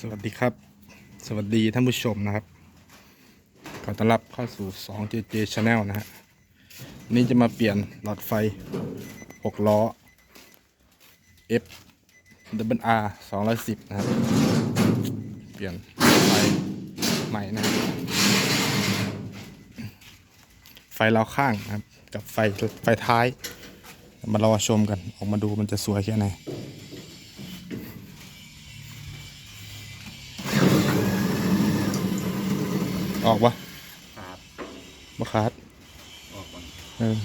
สวัสดีครับ สวัสดีท่านผู้ชมนะครับ ขอต้อนรับเข้าสู่ 2JJ Channel นะฮะนนี้จะมาเปลี่ยนหลอดไฟ 6 ล้อ F W R 210 นะครับ เปลี่ยนไฟใหม่นะ ไฟเราวข้างนะครับ กับไฟไฟท้าย มารอชมกัน ออกมาดูมันจะสวยแค่ไหน ออกปะครับบ่ขาดออกก่อนเออ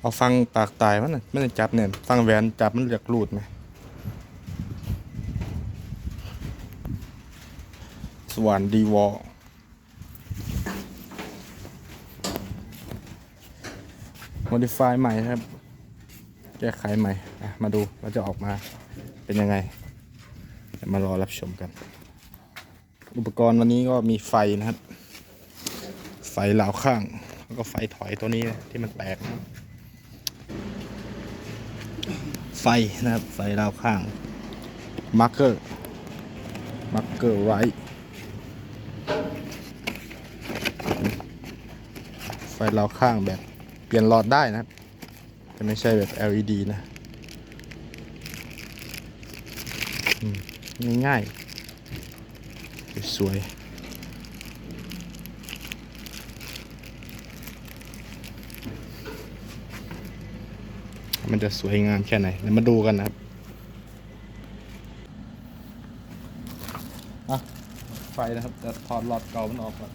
เอาฟังปากตายมันน่ะไม่ได้จับเนี่ยฟังแหวนจับมันเหลือกรูดไหมสว่านดีวอลโมดิฟายใหม่ครับ แก้ไขใหม่อะมาดูว่าจะออกมาเป็นยังไงเดี๋ยวมารอรับชมกัน อุปกรณ์วันนี้ก็มีไฟนะครับ ไฟเหลาข้าง แล้วก็ไฟถอยตัวนี้ที่มันแตกนะไฟนะครับ ไฟเหลาข้างมาร์เกอร์มาร์เกอร์ไรไฟเหลาข้างแบบเปลี่ยนหลอดได้นะครับแต่ไม่ใช่แบบ LED นะง่ายๆ สวยมันจะสวยงามแค่ไหนเดี๋ยวมาดูกันนะครับอะไฟนะครับจะถอดหลอดเก่ามันออกก่อน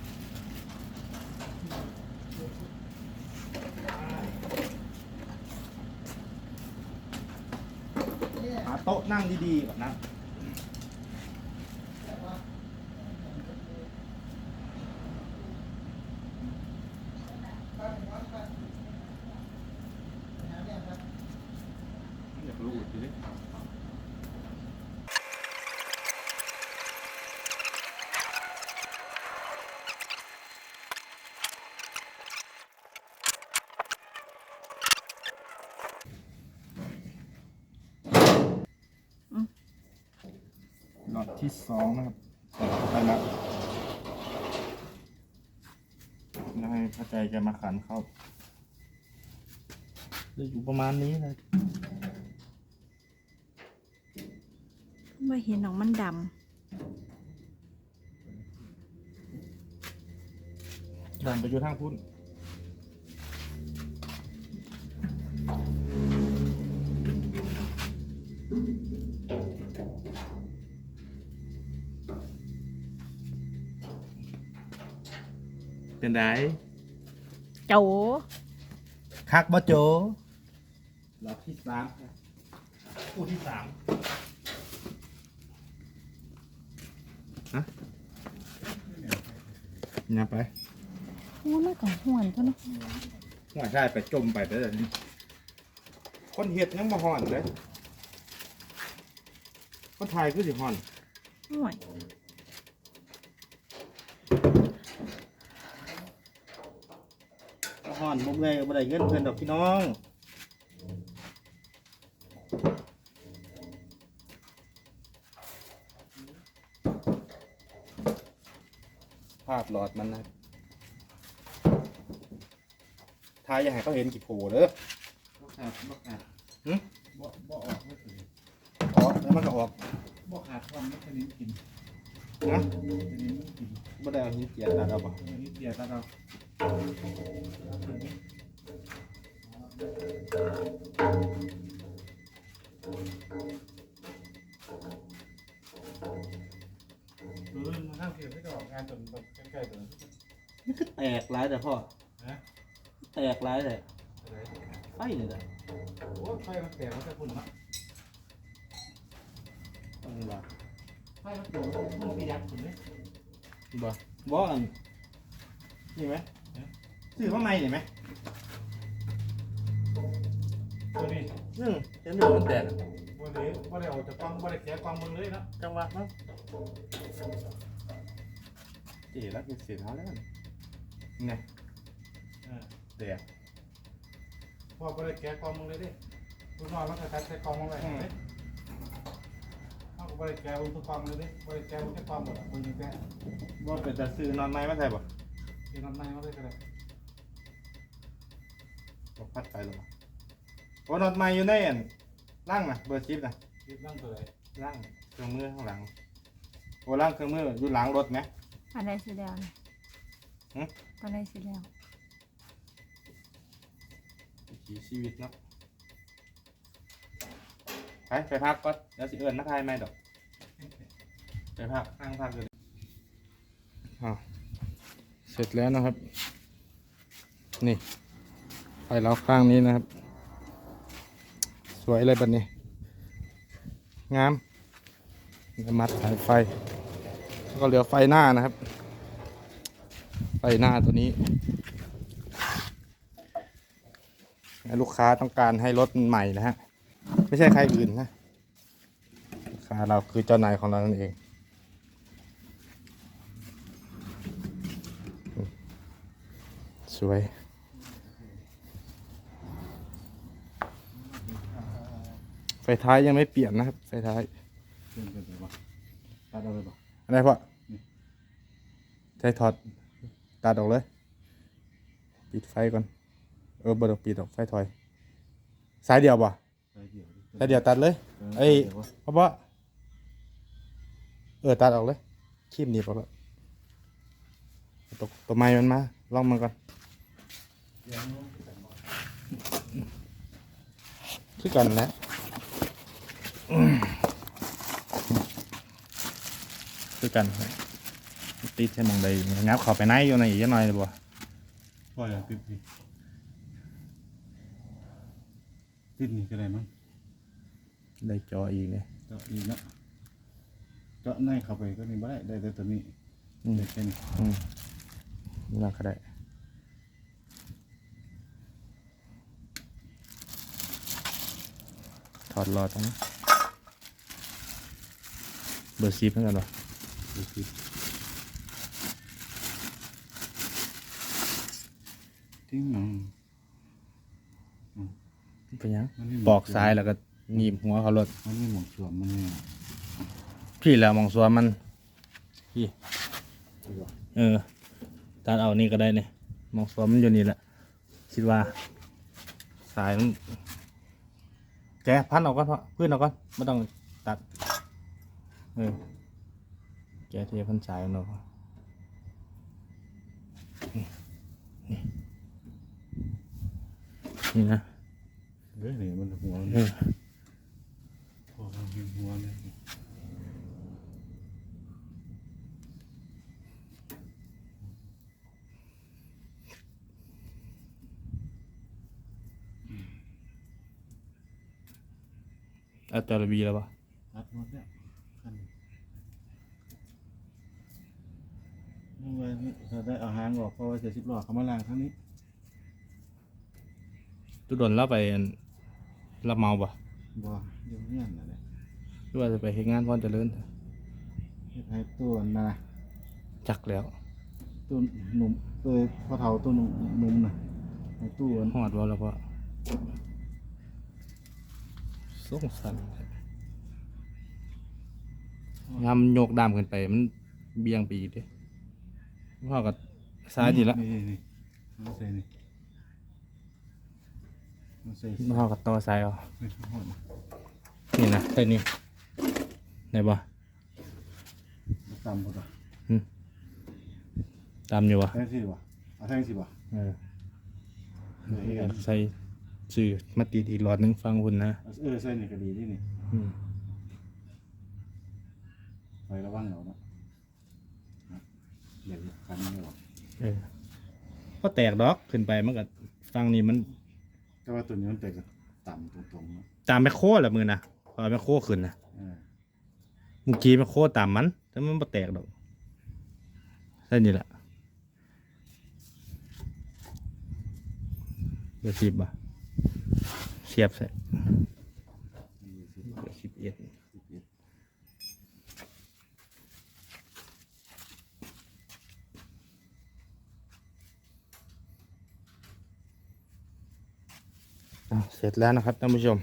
หาโต๊ะนั่งดีๆก่อนนะ อยาก รู้อยู่ดิหลอดที่สองนะครับไปแล้วแล้วให้เข้าใจแกมาขันเข้าจะอยู่ประมาณนี้นะ ไม่เห็นหนองมันดดันไปอยู่ทางพุ่นเป็นไดำโจคักบ่โจรอบที่สามครับคู่ที่สามฮะ ยังไปโอ้น่าก่อนห่วนเท่านั้นหัวใช่ไปจมไปเด้อนี่คนเห็ดยังมาห่อนเลยคนไทยคือสิห่อนห่วยห่อนมุมเลยบ่ได้เงินเพื่อนดอกพี่น้องาดหลอดมันนะทายอย่าให้เขาเห็นกี่โผล่เด้อบ่ขาดบ่ขาดหึบ่บ่ออกไม่ถึงออกแล้วมันก็ออกบ่ขาดความไม่ชนิดกินนะชนิดกินบ่ได้เอาหินเจียตัดเอาบ่ชนิดเดียวตาเราหรือมันห้างเพียงที่จะออกงานจนแบบ ใกล้ๆเลยนี่คือแตกหลายแต่พ่อนะแตกหลายแต่อะไรไฟนี่แหละโอ้ไฟมันแตกมันจะพุ่นมะต้องว่าไฟมันโดดมันไปยัดถึงเลยบ่บ่อันนี่ไหมซื้อมาใหม่นี่ไหมตัวนี้อืมเห็นดูมันแตกอะวันนี้วันนี้ออกจากกล้องวันนี้แกะกล้องมึงเลยนะจังหวะเนาะ เจีแล้วเป็นเสียเท้าแล้วนี่ไงเออแตกพ่อวันนี้แกะกล้องมึงเลยดิลูกน้องมันก็ตัดใส่กล้องมาไว้เลยเอาบริแกบนทุกความเลยดิบริแกบนแค่ความหมดอะบนยังแกบ่เป็นจะซื้อนอนไม้มาใส่บ่กินน้ำในมาเลยก็ได้บ่พัดไปหรอโอ้นอนไม้อยู่ในอันล่างน่ะเบอร์10น่ะกินนั่งตัวไหนล่างเครื่องมือข้างหลังโอ้ล่างเครื่องมืออยู่หลังรถไหม อันใดสิแล้วเนี่ยหึ ตอนใดสิแล้ววิถีชีวิตเนาะไปไปพักก่อนเดี๋ยวสิเอิ้นมาทายใหม่ดอก ไปพักนั่งพักอยู่อ้าวเสร็จแล้วนะครับ นี่ไฟเราข้างนี้นะครับ สวยเลยแบบนี้ งามจะมัดสายไฟแล้ว ก็เหลือไฟหน้านะครับ ไฟหน้าตัวนี้ลูกค้าต้องการให้รถใหม่นะฮะ ไม่ใช่ใครอื่นนะลูกค้าเราคือเจ้านายของเรานั่นเองสวยไฟท้ายยังไม่เปลี่ยนนะครับไฟท้ายเดินไปเลยบ่ตัดเอาเลยบ่ อะไรพ่อใช้ถอดตัดออกเลย ปิดไฟก่อน เออบ่ต้องปิดออกไฟถอย สายเดียวป่ะไปเดี๋ยวสายเดียวตัดเลยเอ้ยเพราะว่าเออตัดออกเลยคีบหนีบออกแล้วตัวตัวไม้มันมาลองมันก่อนคือกันแหละอืม คือกันแหละติดใช่มองใดงับเข้าไปไหนอยู่ในอีกจักหน่อยเลยบ่ปล่อยอะติดนี่ติดนี่ก็ได้มั้งได้จออีกเลยเจาะอีกเนาะเจาะในเข้าไปก็นี่บ่ได้ได้แต่ตัวนี้อืมได้แค่นี้อืมน่าก็ได้ถอดรอตรงนี้เบอร์ซีเพื่อนกันเหรอ ดูสิทิ้งหนังเป็นยังมันไม่มีปอกซ้ายแล้วก็หนีบหัวเขารถมันไม่หมองสวมมันนี่พี่แล้วมองสวนมันพี่เออตัดเอานี่ก็ได้เนี่ยมองสวนมันอยู่นี่แหละคิดว่า สายมันแกพันออกก่อนเพราะพื้นออกก่อนไม่ต้องตัดเออ แกะเทียพันสายมันออกก่อนนี่นี่นี่นะเฮ้ยนี่มันหัวเออพอมันเป็นหัวเลยเอาจาระบีแล้วปะตัดหมดแล้วคันนี่ไว้นี่ เราได้เอาหางออกเพราะว่าจะสิบล้อเขามาล้างทั้งนี้ตุดนแล้วไปอันรับเมาปะบ่เดี๋ยวเนี่ยน่ะเนี่ยหรือว่าจะไปเฮ็ดงานพรเจริญเฮ็ดให้ตัวน่ะนะจักแล้วตัวหนุ่มตัวพ่อเฒ่าตัวหนุ่มหนุ่มน่ะให้ตู้อันหอดว่าแล้วปะสงสันยามโยกดามขึ้นไปมันเบี่ยงไปอีกเด้ พ่อกับซ้ายดีละนี่นี่เอาใส่นี่เอาใส่พ่อกับต่อซ้ายเอานี่หอดนี่นะใส่นี่ไหนบ่ตามพุ่นว่ะตามอยู่วะแทงสิบ่เอาแทงสิบ่เออเดี๋ยวอีกอันใส่สื่อมาติดอีกหลอดหนึงฟังคุณนะเออใส่นี่ก็ดีนี่นี่อืมไประวังเอาเนาะ เดี๋ยวคันไม่ออกเออก็แตกดอกขึ้นไปมันก็ฟังนี่มันแต่ว่าตัวนี้มันเป็นต่ำตรงๆเนาะตามแมคโครแหละมือนะพอแมคโครขึ้นนะเออเมื่อกี้แมคโครตามมันแต่มันบ่แตกดอกใช่นี่แหละเบอร์สิบอะเสียบใส่ยี่สิบเบอร์สิบเอ็ด เสร็จแล้วนะครับท่านผู้ชม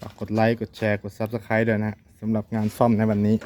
ฝากกดไลค์ กดแชร์ กด Subscribe ด้วยนะฮะสำหรับงานซ่อมในวันนี้